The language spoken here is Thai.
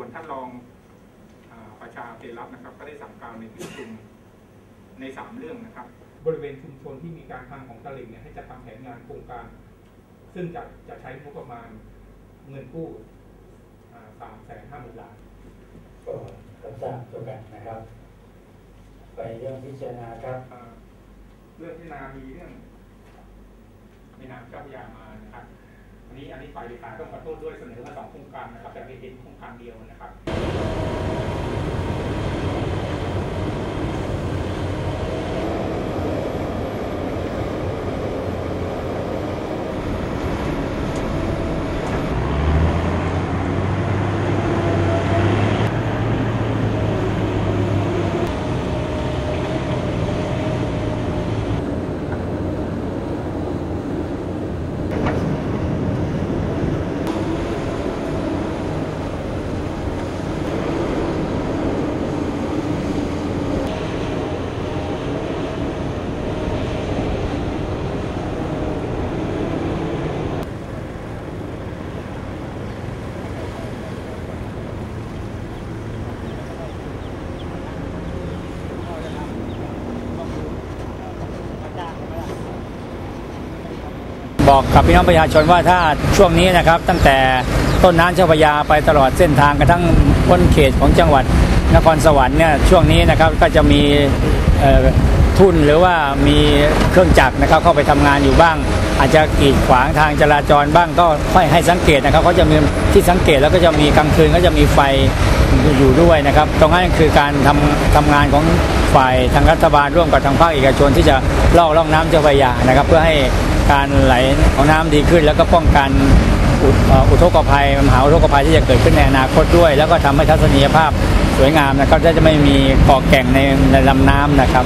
ส่วนท่านรองอาประชาเทรัตน์นะครับ ก็ได้สั่งการในที่ประชุมในสามเรื่องนะครับ บริเวณชุมชนที่มีการพังของตลิ่งเนี่ยให้จัดทำแผนงานโครงการ ซึ่งจะจะใช้งบประมาณเงินกู้สามแสนห้าหมื่นล้านก็รับทราบตัวกันนะครับ ไปเรื่องพิจารณาครับเอ่อเรื่องพิจารณามีเรื่องแม่น้ำเจ้าพระยามานะครับอั นนี้อันนี้ฝ่ายเลขาต้องขอโทษด้วยเสนอมาสองโครงการนะครับแต่ไม่เห็นโครงการเดียวนะครับ บอกกับพี่น้องประชาชนว่าถ้าช่วงนี้นะครับ ตั้งแต่ต้นน้ำเจ้าพระยาไปตลอดเส้นทางกระทั่งพ้นเขตของจังหวัดนครสวรรค์เนี่ยช่วงนี้นะครับก็จะมีทุนหรือว่ามีเครื่องจักรนะครับเข้าไปทำงานอยู่บ้าง อาจจะกีดขวางทางจราจรบ้างก็ค่อยให้สังเกตนะครับเขาจะมีที่สังเกตแล้วก็จะมีกลางคืนก็จะมีไฟอยู่ด้วยนะครับตรงนั้นคือการทำทำงานของฝ่ายทางรัฐบาลร่วมกับทางภาคเอกชนที่จะลอกล่องน้ำเจ้าพระยานะครับ เพื่อให้ การไหลของน้ำดีขึ้น แล้วก็ป้องกันอุทกภัยมหาอุทกภัยที่จะเกิดขึ้นในอนาคตด้วย แล้วก็ทำให้ทัศนียภาพสวยงามนะครับจะไม่มีเกาะแก่งในในลำน้ำนะครับ